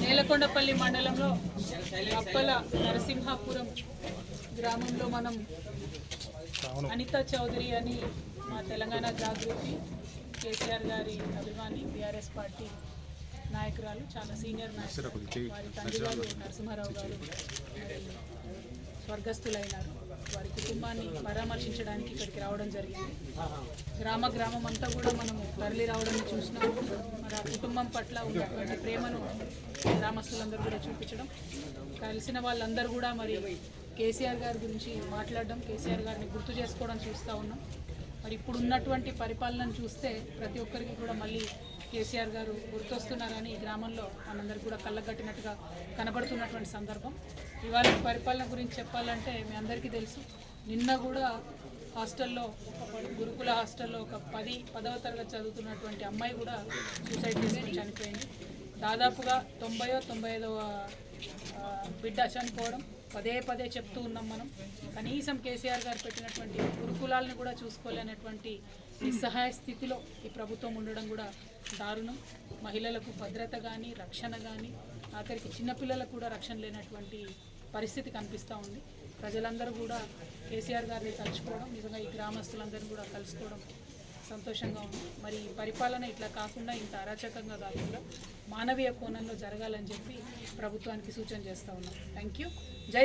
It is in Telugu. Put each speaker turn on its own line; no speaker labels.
నేలకొండపల్లి మండలంలో అప్పల నరసింహాపురం గ్రామంలో మనం అనిత చౌదరి అని మా తెలంగాణ జాగృతి కేసీఆర్ గారి అభిమాని బీఆర్ఎస్ పార్టీ నాయకురాలు చాలా సీనియర్ నాయకులు వారి తండ్రి గారు నరసింహారావు గారు. స్వర్గస్థులైనారు. వారి కుటుంబాన్ని పరామర్శించడానికి ఇక్కడికి రావడం జరిగింది. గ్రామ గ్రామం అంతా కూడా మనము తరలి రావడం చూసినాము. మరి ఆ కుటుంబం పట్ల ఉన్నటువంటి ప్రేమను గ్రామస్తులందరూ కూడా చూపించడం. కలిసిన వాళ్ళందరూ కూడా మరి కేసీఆర్ గారి గురించి మాట్లాడడం కేసీఆర్ గారిని గుర్తు చేసుకోవడం చూస్తూ ఉన్నాం. మరి ఇప్పుడు ఉన్నటువంటి పరిపాలనను చూస్తే ప్రతి ఒక్కరికి కూడా మళ్ళీ కేసీఆర్ గారు గుర్తొస్తున్నారని ఈ గ్రామంలో మనందరికీ కూడా కళ్ళగట్టినట్టుగా కనబడుతున్నటువంటి సందర్భం. ఇవాళ పరిపాలన గురించి చెప్పాలంటే మీ అందరికీ తెలుసు. నిన్న కూడా హాస్టల్లో గురుకుల హాస్టల్లో ఒక పది పదవ తరగతి చదువుతున్నటువంటి అమ్మాయి కూడా సూసైడ్ చేసుకుని చనిపోయింది. దాదాపుగా తొంభయో తొంభై ఐదవ బిడ్డ చనిపోవడం పదే పదే చెప్తూ ఉన్నాం మనం. కనీసం కేసీఆర్ గారు పెట్టినటువంటి గురుకులాలను కూడా చూసుకోలేనటువంటి నిస్సహాయ స్థితిలో ఈ ప్రభుత్వం ఉండడం కూడా దారుణం. మహిళలకు భద్రత కానీ రక్షణ కానీ ఆఖరికి చిన్నపిల్లలకు కూడా రక్షణ లేనటువంటి పరిస్థితి కనిపిస్తూ ఉంది. ప్రజలందరూ కూడా కేసీఆర్ గారిని తలుచుకోవడం నిజంగా ఈ గ్రామస్తులందరూ కూడా కలుసుకోవడం సంతోషంగా ఉంది. మరి ఈ పరిపాలన ఇట్లా కాకుండా ఇంత అరాచకంగా కాకుండా మానవీయ కోణంలో జరగాలని చెప్పి ప్రభుత్వానికి సూచన చేస్తూ ఉన్నాం. థ్యాంక్ యూ జై